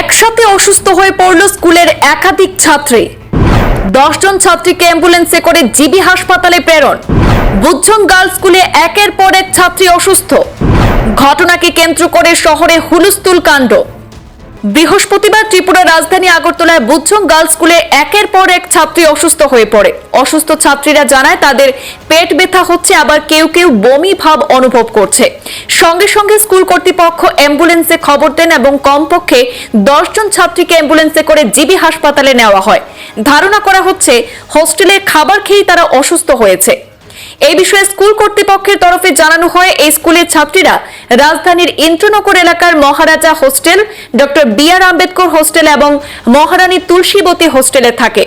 একসাথে অসুস্থ হয়ে পড়ল স্কুলের একাধিক ছাত্রী। দশজন ছাত্রীকে অ্যাম্বুলেন্সে করে জিবি হাসপাতালে প্রেরণ। বুদ্ধন গার্লস স্কুলে একের পর এক ছাত্রী অসুস্থ। ঘটনাকে কেন্দ্র করে শহরে হুলস্থুল কাণ্ড। বৃহস্পতিবার ত্রিপুরা রাজধানী আগরতলায় বুদ্ধং গার্লস স্কুলে একের পর এক ছাত্রী অসুস্থ হয়ে পড়ে। অসুস্থ ছাত্রীরা জানায়, তাদের পেট ব্যথা হচ্ছে, আবার কেউ কেউ বমি ভাব অনুভব করছে। সঙ্গে সঙ্গে স্কুল কর্তৃপক্ষ অ্যাম্বুলেন্সে খবর দেন এবং কমপক্ষে দশজন ছাত্রীকে অ্যাম্বুলেন্সে করে জিবি হাসপাতালে নেওয়া হয়। ধারণা করা হচ্ছে হোস্টেলের খাবার খেয়েই তারা অসুস্থ হয়েছে। এই বিষয়ে স্কুল কর্তৃপক্ষের তরফে জানানো হয়, এই স্কুলের ছাত্রীরা রাজধানীর ইন্দ্রনগর এলাকার Maharaja hostel, doctor B R Ambedkar hostel এবং মহারানী তুলসীবতী হোস্টেলে থাকে।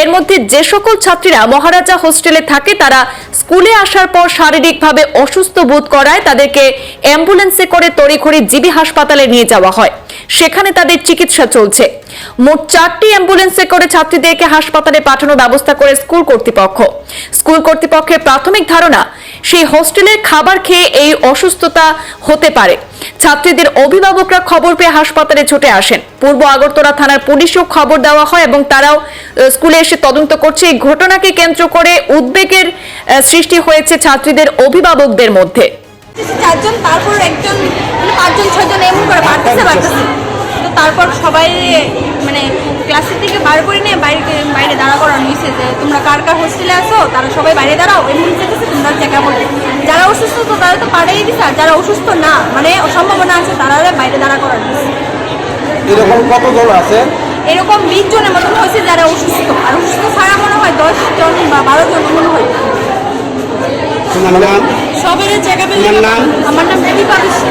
এর মধ্যে যে সকল ছাত্রীরা মহারাজা হোস্টেলে থাকে, তারা স্কুলে আসার পর শারীরিকভাবে অসুস্থ বোধ করায় তাদেরকে অ্যাম্বুলেন্সে করে তড়িঘড়ি জিবি হাসপাতালে নিয়ে যাওয়া হয়। সেখানে তাদের চিকিৎসা চলছে। মোট চারটি অ্যাম্বুলেন্সে করে ছাত্রীদেরকে হাসপাতালে পাঠানোর ব্যবস্থা করে স্কুল কর্তৃপক্ষ। স্কুল কর্তৃপক্ষের প্রাথমিক ধারণা, সেই হোস্টেলের খাবার খেয়ে এই অসুস্থতা হতে পারে। ছাত্রীদের অভিভাবকরা খবর পেয়ে হাসপাতালে ছুটে আসেন। পূর্ব আগরতলা থানার পুলিশও খবর দেওয়া হয় এবং তারাও স্কুলে এসে তদন্ত করছে। এই ঘটনাকে কেন্দ্র করে উদ্বেগের সৃষ্টি হয়েছে ছাত্রীদের অভিভাবকদের মধ্যে। চারজন তারপর একজন মানে পাঁচজন ছয়জন এমন করে বাড়তেছে বাড়তেছে তো তারপর সবাই মানে ক্লাসের থেকে বার করে নিয়ে বাইরে বাইরে দাঁড়া করানো হয়েছে যে তোমরা কার কার হোস্টেলে আসো তারা সবাই বাইরে দাঁড়াও এমন যেতেছে তোমরা চেক আপ যারা অসুস্থ তো তারা তো পাড়েই দিছে আর যারা অসুস্থ না মানে সম্ভাবনা আছে তারা বাইরে দাঁড়া করানো হয়েছে। এরকম কতজন আছে? এরকম বিশ জনের মতন হয়েছে যারা অসুস্থ। আর অসুস্থ ছাড়া মনে হয় দশ জন বা বারো জন মনে হয়। তোমার নাম? সবের চেক তোমার নাম? আমার নাম লেগে কাঁদতেছে।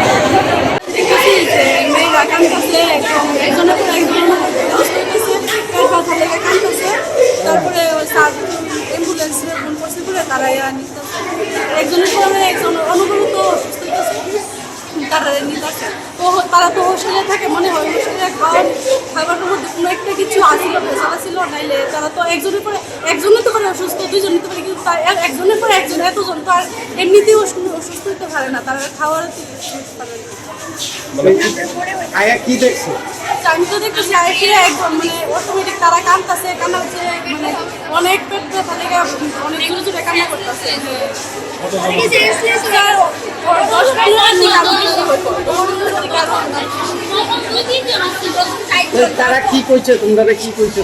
তারপরে স্যার অ্যাম্বুলেন্স ফোন করছে বলে তারা একজনের পরে একজন অসুস্থ তারা নিতেছে তো তারা তো হোস্টেলে থাকে মনে হয় খাবারের মধ্যে কোনো একটা কিছু আসিল আসিল নাইলে তারা তো একজনের পরে একজনের তো পারে অসুস্থ দুইজন নিতে পারে কিন্তু তার একজনের পরে একজন এতজন তো আর এমনিতেই অসুস্থ হতে পারে না তারা খাওয়ার মানে আয়া কি দেখছ? আমি তো দেখতেছি আর ফিরে একদম মানে অটোমেটিক তারা কাঁদতেছে কান্না হচ্ছে মানে অনেক পেট ব্যথা লেগে অনেক জোরে জোরে কান্না করতেছে। দশ পনেরো তারা কি করছে তোমরা কি করছ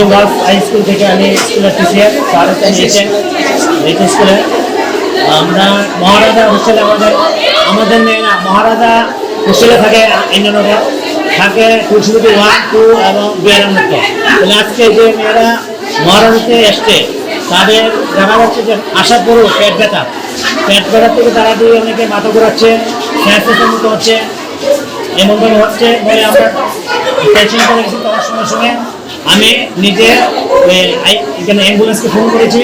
আমরা হাই স্কুল থেকে আমি স্কুলে আমরা মহারাজা হোস্টেলে আমাদের আমাদের মহারাজা হোস্টেলে থাকে ইন্দ্রনগর থাকে তুলসীবতী ওয়ান টু এবং বিয়ারামুক্ত তাহলে আজকে যে মেয়েরা মহারাজাতে এসছে, তাদের দেখা যাচ্ছে যে আশা পরেও পেট ব্যথা। পেট ব্যথা থেকে তারা দিয়ে অনেকে মাথা ঘোরাচ্ছে স্যাঁসের মতো হচ্ছে, এমনভাবে হচ্ছে বলে আমরা টেনশন করে গেছি তখন সঙ্গে সঙ্গে আমি নিজে এখানে অ্যাম্বুলেন্সকে ফোন করেছি।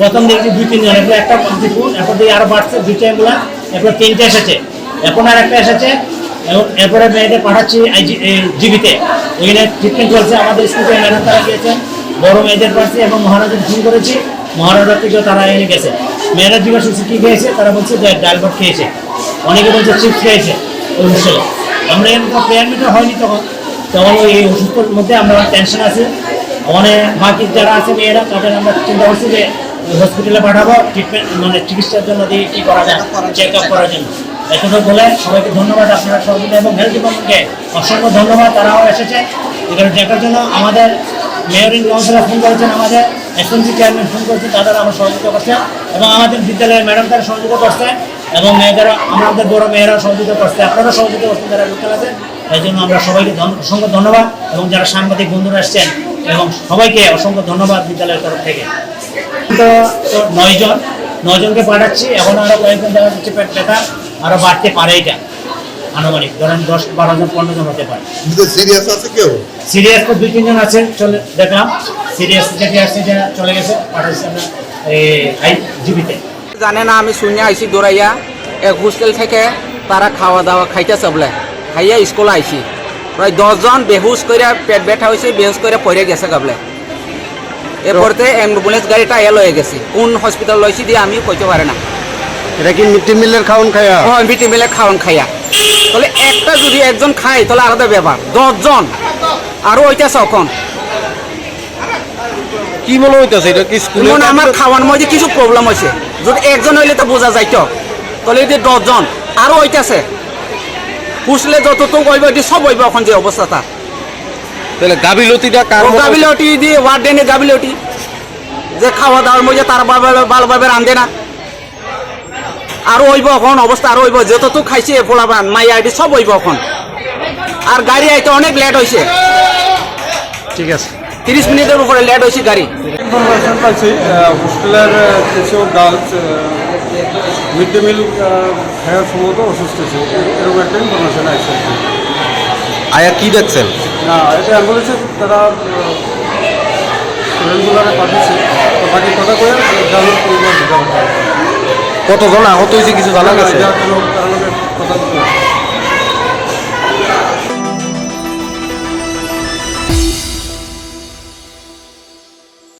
প্রথম দেখছি দুই তিনজন এরপর একটা ফোন এরপর দিয়ে আরও বাড়ছে, দুইটা অ্যাম্বুলেন্স এরপর তিনটে এসেছে। এখন আর একটা এসেছে এবং এরপরে মেয়েদের পাঠাচ্ছি জিবিতে। ওইখানে ট্রিটমেন্ট চলছে, আমাদের স্কুলে ম্যাডাম তারা গিয়েছেন, বড় মেয়েদের পাশে এবং মহারাজাকে ফোন করেছি মহারাজা থেকেও তারা এনে গেছে। মেয়েরা জিজ্ঞাসা করছে, কী খেয়েছে? তারা বলছে যে, ডাল ভাত খেয়েছে। অনেকে বলছে, চিপস খেয়েছে। ওই হোস্টেলে আমরা এরকম প্রেয়ার মিটার হয়নি তখন। তখন ওই অসুস্থর মধ্যে আমরা টেনশন আছে। অনেক বাকি যারা আছে মেয়েরা, তাদের আমরা চিন্তা করছি যে হসপিটালে পাঠাবো ট্রিটমেন্ট মানে চিকিৎসার জন্য দিয়ে কী করা যায় চেক আপ করার জন্য। এতটুকু বলে সবাইকে ধন্যবাদ, আপনারা সহযোগিতা এবং হেলথ ডিপার্টমেন্টকে অসংখ্য ধন্যবাদ, তারাও এসেছে। এখানে দেখার জন্য আমাদের মেয়রিং কাউন্সিলর ফোন করেছেন, আমাদের এসএমসি চেয়ারম্যান ফোন করেছেন তাদের আমরা সহযোগিতা করছে এবং আমাদের বিদ্যালয়ের ম্যাডাম তারা সহযোগিতা করছে এবং মেয়েদের আমাদের বড় মেয়েরা সহযোগিতা করছে। আপনারা সহযোগিতা করছেন, যারা বিদ্যালয় আছে এই জন্য আমরা সবাইকে অসংখ্য ধন্যবাদ এবং যারা সাংবাদিক বন্ধুরা এসছেন এবং সবাইকে অসংখ্য ধন্যবাদ বিদ্যালয়ের তরফ থেকে। তো নয়জন, নয়জনকে পাঠাচ্ছি, এখন আরও কয়েকজন দেখা যাচ্ছে, পেট ব্যথা। আরও বাড়তে পারে এটা। আনুমানিক ধরেন দশ বারো জন পনেরো জন হতে পারে। সিরিয়াস আছে কেউ? সিরিয়াস তো দুই তিনজন আছে চলে দেখলাম। সিরিয়াস যেটি আসছে যে চলে গেছে আমরা এই আই জিবিতে জানে না আমি শুনে আইছি দৌড়াইয়া এক হোস্টেল থেকে তারা খাওয়া দাওয়া খাইতেছে বলে। খাইয়া স্কুল আইছি। প্রায় দশজন বেহুশ করে পেট ব্যথা হয়েছে বেহুশ করে পড়ে গেছে গাবলে এরপরতে অ্যাম্বুলেন্স গাড়িটা এ লয়ে গেছে। কোন হসপিটাল লইছি দিয়ে আমি কইতে পারে না। এটা কি মিড মিলের খাওয়ান খায়া? ও বিটি মিলে খাওয়ান খাইয়া তাহলে একটা যদি একজন খায় তাহলে আলাদা ব্যাপার। দশজন। আরও ওইটাছে এখন কি মনে হইতাছে এটা কি স্কুলে মনে হয় আমার খাওয়ার মধ্যে কিছু প্রবলেম হয়েছে। যদি একজন হইলে তো বোঝা যাইতো তাহলে এই যে দশজন আরও ওইটাছে পুষলে যতটুকু হইব এটি সব হইব এখন যে অবস্থাটা তাহলে গাবিলতিটা কার? গাবিলটি দিয়ে ওয়ার্ডেনে গাবিলটি যে খাওয়া দাওয়ার মধ্যে তার ভালো- ভালোভাবে রান্ধে না। আরও হইব এখন অবস্থা আরও হইব। যতটুকু খাইছে পোলাবান মাই আইডি সব হইব এখন। আর গাড়ি আইতে অনেক লেট হয়েছে ঠিক আছে। তিরিশ মিনিটের উপরে লেট হয়েছে গাড়ি। ইনফরমেশন পাইছি হোস্টেলের কিছু গার্লস মিড ডে মিল খাওয়ার সম্ভবত অসুস্থ ছিল। এরকম একটা ইনফরমেশন আছে আয়া কি দেখছেন? না এটা অ্যাম্বুলেন্সে তারা স্টুডেন্টগুলোরে পাঠিয়েছে। তো বাকি কথা করে গ্রামের পরিবার কতজন আহত হয়েছে কিছু জানা গেছে?